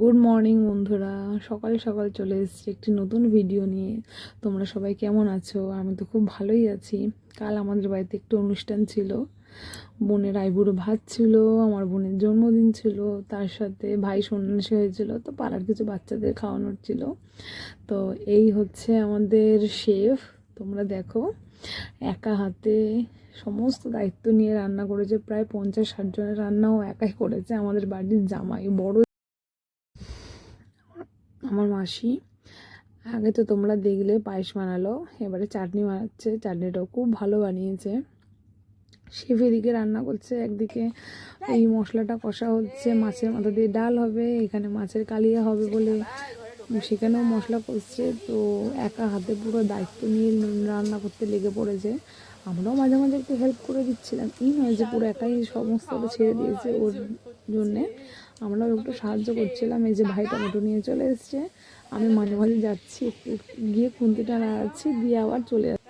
Good morning বন্ধুরা। সকাল সকাল চলে এসেছি একটি নতুন ভিডিও নিয়ে। তোমরা সবাই কেমন আছো? আমি তো খুব ভালোই আছি। কাল আমাদের বাড়িতে একটু অনুষ্ঠান ছিল। বোনের আইবুড়ো ভাত ছিল, আমার বোনের জন্মদিন ছিল, তার সাথে ভাই সন্ন্যাসী হয়েছিল, তো পাড়ার কিছু বাচ্চাদের খাওয়ানোর ছিল। তো এই হচ্ছে আমাদের শেফ। তোমরা দেখো, একা হাতে সমস্ত দায়িত্ব নিয়ে রান্না করেছে। প্রায় পঞ্চাশ ষাট জনের রান্নাও একাই করেছে আমাদের বাড়ির জামাই। বড় আমার মাসি। আগে তো তোমরা দেখলে পায়েস বানালো, এবারে চাটনি বানাচ্ছে, চাটনিটাও খুব ভালো বানিয়েছে। শেফ এদিকে রান্না করছে, একদিকে এই মশলাটা কষা হচ্ছে, মাছের মাথা দিয়ে ডাল হবে, এখানে মাছের কালিয়া হবে বলে সেখানেও মশলা কষছে, তো একা হাতে পুরো দায়িত্ব নিয়ে রান্না করতে লেগে পড়েছে। আমরাও মাঝে মাঝে একটু হেল্প করে দিচ্ছিলাম। এই নয় যে পুরো একাই সমস্তটা ছেড়ে দিয়েছে ওর জন্যে। আমরাও একটু সাহায্য করছিলাম এই যে ভাই টমেটো নিয়ে চলে এসছে। আমি মাঝে মাঝে যাচ্ছি একটু গিয়ে খুন্তিটা নাড়াচ্ছি দিয়ে আবার চলে যাচ্ছি।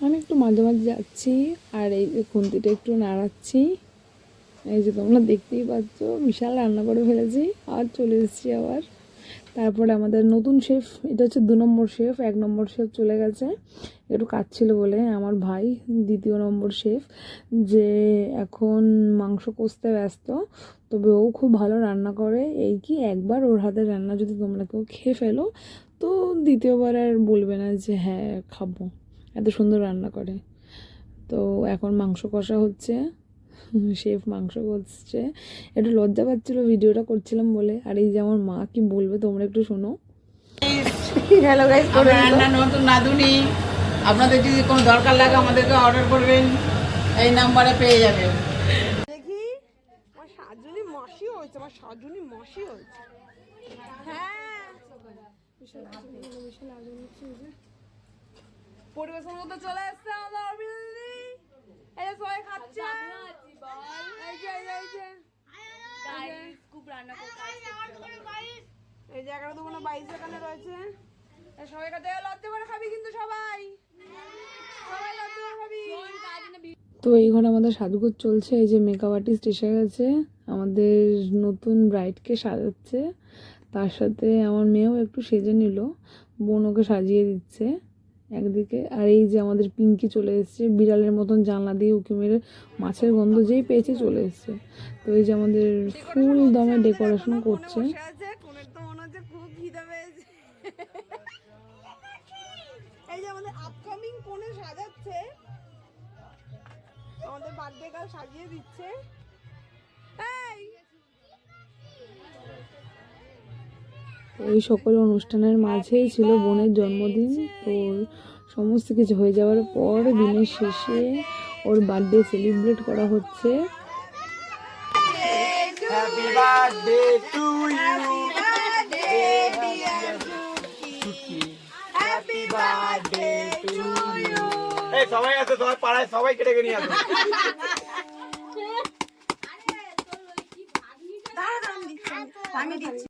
আমি একটু মাঝে মাঝে যাচ্ছি আর এই যে খুন্তিটা একটু নাড়াচ্ছি। এই যে তোমরা দেখতেই পাচ্ছ বিশাল রান্না করে ফেলেছি আর চলে এসেছি আবার। তারপরে আমাদের নতুন শেফ, এটা হচ্ছে দু নম্বর শেফ, এক নম্বর শেফ চলে গেছে। একটু কাজ ছিল বলে আমার ভাই দ্বিতীয় নম্বর শেফ, যে এখন মাংস কষতে ব্যস্ত, তবে ও খুব ভালো রান্না করে। এই কি একবার ওর হাতের রান্না যদি তোমরা কেউ খেয়ে ফেলো, তো দ্বিতীয়বার আর বলবে না যে হ্যাঁ খাব। এত সুন্দর রান্না করে। তো এখন মাংস কষা হচ্ছে। শেফ মাংস করছে। একটু লজ্জা পাচ্ছিলো ভিডিওটা করছিলাম বলে। আর এই যে আমার মা কি বলবে তোমরা একটু শোনো। হ্যালো গাইস আমরা রান্না নতুন রাঁধুনি আপনাদের যদি কোনো দরকার লাগে আমাদেরকে অর্ডার করবেন এই নাম্বারে পেয়ে যাবেন দেখি আমার সাজুনি মশি হয়েছে আমার সাজুনি মশি হয়েছে। হ্যাঁ। পরিবেশন মতো চলে এসছে আমাদের এই সবাই খাচ্ছে এই যে এই যে এই যে এই যে এগারো দুগুলো বাইশ এখানে রয়েছে। সবাই খাতে লজ্জা করে খাবি কিন্তু সবাই। সবাই লজ্জা করে খাবি। তো এই ঘরে আমাদের সাজগোজ চলছে এই যে মেকআপ আর্টিস্ট এসে গেছে। আমাদের নতুন ব্রাইডকে সাজাচ্ছে। তার সাথে আমার মেয়েও একটু সেজে নিল বোন ওকে সাজিয়ে দিচ্ছে। একদিকে। আর এই যে আমাদের পিঙ্কি চলে এসেছে, বিড়ালের মতন জানলা দিয়ে উঁকি মেরে মাছের গন্ধ যেই পেয়েছে চলে এসছে। তো এই যে আমাদের ফুল দমে ডেকোরেশন করছে। আমাদের বার্থডে গার্ল সাজিয়ে দিচ্ছে। এই সকল অনুষ্ঠানের মাঝেই ছিল বোনের জন্মদিন। তো সমস্ত কিছু হয়ে যাওয়ার পর দিনের শেষে ওর বার্থডে সেলিব্রেট করা হচ্ছে। Happy birthday to you. Happy birthday to you. এই সবাই আছে সবাই পাড়ায় সবাইকে ডেকে নিয়ে আসো। আমি দিচ্ছি।